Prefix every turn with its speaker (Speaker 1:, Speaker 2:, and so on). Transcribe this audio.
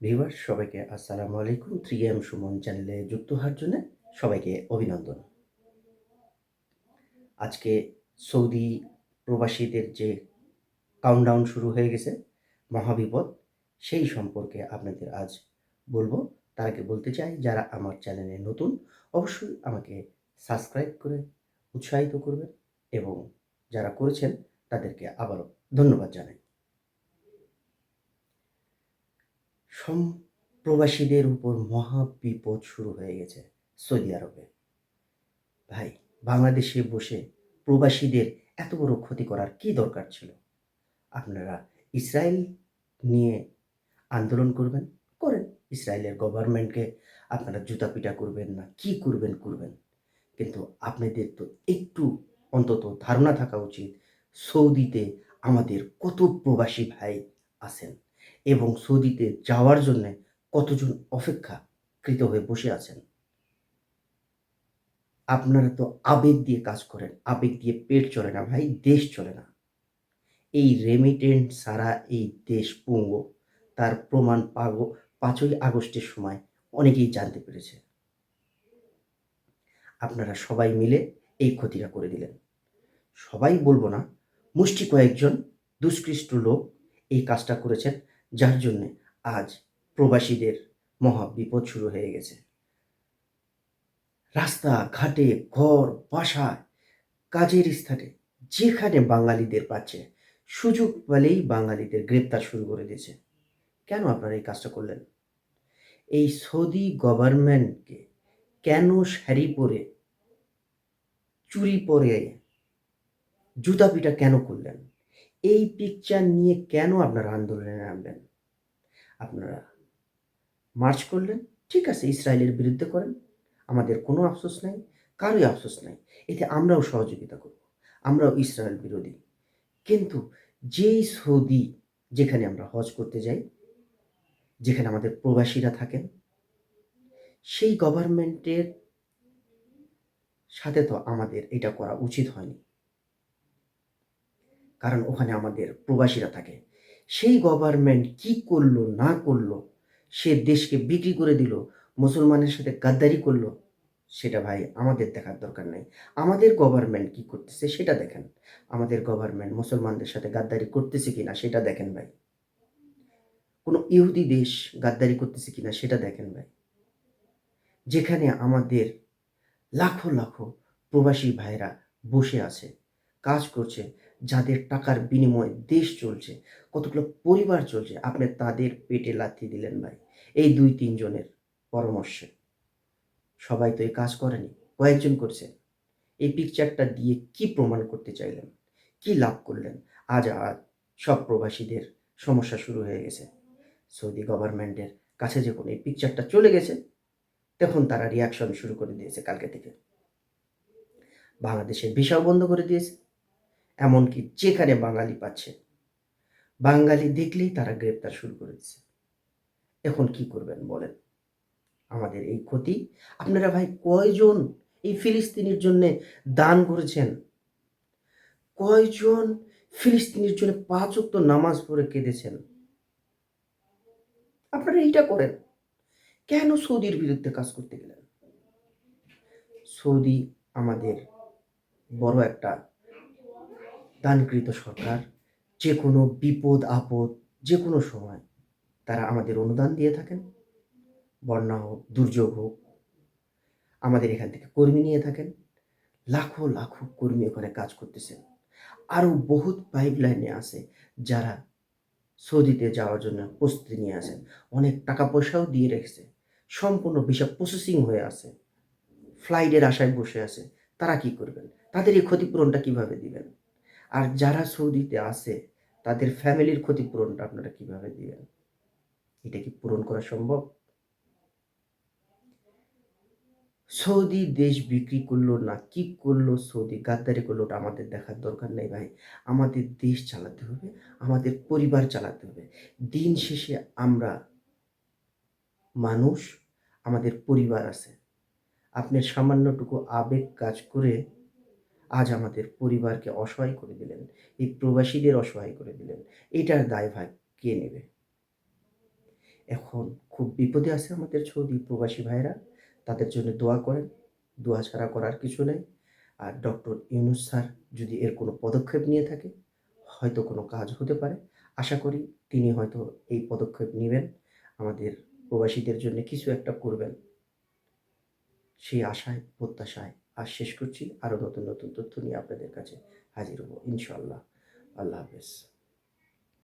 Speaker 1: Viewers সবাইকে আসসালামু আলাইকুম। থ্রি এম সুমন চ্যানেলে যুক্ত হওয়ার জন্য সবাইকে অভিনন্দন। আজকে সৌদি প্রবাসীদের যে কাউন্টডাউন শুরু হয়ে গেছে, মহাবিপদ, সেই সম্পর্কে আপনাদের আজ বলব। তার আগে বলতে চাই, যারা আমার চ্যানেলে নতুন, অবশ্যই আমাকে সাবস্ক্রাইব করে উৎসাহিত করবেন এবং যারা করেছেন, তাদেরকে আবারও ধন্যবাদ জানাই। প্রবাসীদের উপর মহা বিপদ শুরু হয়ে গেছে সৌদি আরবে। ভাই, বাংলাদেশে বসে প্রবাসীদের এত বড় ক্ষতি করার কি দরকার ছিল? আপনারা ইসরায়েল নিয়ে আন্দোলন করবেন? করেন। ইসরায়েলের গভর্নমেন্টকে আপনারা জুতা পিটা করবেন না, কি করবেন করবেন। কিন্তু আপনাদের তো একটু অন্তত ধারণা থাকা উচিত সৌদিতে আমাদের কত প্রবাসী ভাই আছেন। এবং সৌদিতে যাওয়ার জন্য কতজন অপেক্ষাকৃত হয়ে বসে আছেন? আপনারা তো আবেগ দিয়ে কাজ করেন, আবেগ দিয়ে পেট চলে না ভাই, দেশ চলে না। এই রেমিটেন্ট সারা এই দেশ পুঙ্গ, তার প্রমাণ পাগ, পাঁচই আগস্টের সময় অনেকেই জানতে পেরেছে। আপনারা সবাই মিলে এই ক্ষতিটা করে দিলেন। সবাই বলব না, মুষ্টি কয়েকজন দুষ্কৃষ্ট লোক এই কাজটা করেছেন। যার জন্য আজ প্রবাসীদের মহা বিপদ শুরু হয়ে গেছে। রাস্তা, ঘাটে, ঘর বাসায় কাজের স্থানে যেখানে বাঙালিদের পাচ্ছে, সুযোগ পেলেই বাঙালিদের গ্রেপ্তার শুরু করে দিয়েছে। কেন আপনারা এই কাজটা করলেন? এই সৌদি গভর্নমেন্টকে কেন শাড়ি পরে, চুরি পরে, জুতা পিটা কেন করলেন? এই পিকচার নিয়ে কেন আপনারা আন্দোলনে নামলেন আপনারা মার্চ করলেন, ঠিক আছে, ইসরায়েলের বিরুদ্ধে করেন, আমাদের কোনো আফসোস নাই, কারোই আফসোস নাই, এতে আমরাও সহযোগিতা করব, আমরাও ইসরায়েল বিরোধী। কিন্তু যেই সৌদি, যেখানে আমরা হজ করতে যাই, যেখানে আমাদের প্রবাসীরা থাকেন, সেই গভর্নমেন্টের সাথে তো আমাদের এটা করা উচিত হয়নি। কারণ ওখানে আমাদের প্রবাসীরা থাকে। সেই গভর্নমেন্ট কি করল, না করল, সে দেশকে বিক্রি করে দিল, মুসলমানের সাথে গাদ্দারি করল, সেটা ভাই আমাদের দেখার দরকার নেই। আমাদের গভর্নমেন্ট কি করতেছে সেটা দেখেন। আমাদের গভর্নমেন্ট মুসলমানদের সাথে গাদ্দারি করতেছে কিনা সেটা দেখেন ভাই। কোনো ইহুদি দেশ গাদ্দারি করতেছে কিনা সেটা দেখেন ভাই। যেখানে আমাদের লাখো লাখো প্রবাসী ভাইরা বসে আছে, কাজ করছে যাদের টাকার বিনিময়ে দেশ চলছে, কতগুলো পরিবার চলছে, আপনি তাদের পেটে লাথি দিলেন ভাই। এই দুই তিনজনের পরামর্শে। সবাই তো এই কাজ করেনি, কয়েকজন করছে। এই পিকচারটা দিয়ে কি প্রমাণ করতে চাইলেন? কি লাভ করলেন? আজ আজ সব প্রবাসীদের সমস্যা শুরু হয়ে গেছে। সৌদি গভর্নমেন্টের কাছে যখন এই পিকচারটা চলে গেছে, তখন তারা রিয়াকশন শুরু করে দিয়েছে কালকে থেকে। বাংলাদেশের ভিসাও বন্ধ করে দিয়েছে। এমনকি যেখানে বাঙালি পাচ্ছে। বাঙালি দেখলেই তারা গ্রেপ্তার শুরু করেছে। এখন কি করবেন বলেন? আমাদের এই ক্ষতি। আপনারা ভাই কয়জন এই ফিলিস্তিনির জন্য দান করেছেন? কয়জন ফিলিস্তিনির জন্য পাঁচ উক্ত নামাজ পড়ে কেঁদেছেন? আপনারা এইটা করেন। কেন সৌদির বিরুদ্ধে কাজ করতে গেলেন? সৌদি আমাদের বড় একটা দানকৃত সরকার, যে কোনো বিপদ, আপদ, যে কোনো সময় তারা আমাদের অনুদান দিয়ে থাকেন, বন্যা হোক, দুর্যোগ হোক, আমাদের এখান থেকে কর্মী নিয়ে থাকেন, লাখো লাখো কর্মী ওখানে কাজ করতেছেন। আরও বহুত পাইপ লাইনে আছে যারা সৌদিতে যাওয়ার জন্য প্রস্তুতি নিয়ে আসেন অনেক টাকা পয়সাও দিয়ে রেখেছে। সম্পূর্ণ ভিসা প্রসেসিং হয়ে আছে। ফ্লাইটের আশায় বসে আছে। তারা কি করবেন? তাদের এই ক্ষতিপূরণটা কীভাবে দিবেন? আর যারা সৌদিতে আসে তাদের ফ্যামিলির ক্ষতিপূরণটা আপনারা কীভাবে দিবেন? এটা কি পূরণ করা সম্ভব? সৌদি দেশ বিক্রি করল না, কি করল সৌদি? গাদ্দারি করল, ওটা আমাদের দেখার দরকার নেই ভাই। আমাদের দেশ চালাতে হবে, আমাদের পরিবার চালাতে হবে। দিন শেষে আমরা মানুষ, আমাদের পরিবার আছে। আপনার সামান্যটুকু আবেগ কাজ করে আজ আমাদের পরিবারকে অসহায় করে দিলেন, এই প্রবাসীদের অসহায় করে দিলেন। এটার দায় ভাই কে নেবে? এখন খুব বিপদে আছে আমাদের সৌদি প্রবাসী ভাইরা তাদের জন্য দোয়া করেন, দোয়া ছাড়া করার কিছু নেই। আর ডক্টর ইউনুস স্যার যদি এর কোনো পদক্ষেপ নিয়ে থাকে, হয়তো কোনো কাজ হতে পারে। আশা করি তিনি হয়তো এই পদক্ষেপ নেবেন। আমাদের প্রবাসীদের জন্য কিছু একটা করবেন। সেই আশায়, প্রত্যাশায় আর শেষ করছি আরও নতুন নতুন তথ্য নিয়ে আপনাদের কাছে হাজির হব ইনশাল্লাহ আল্লাহ হাফেজ।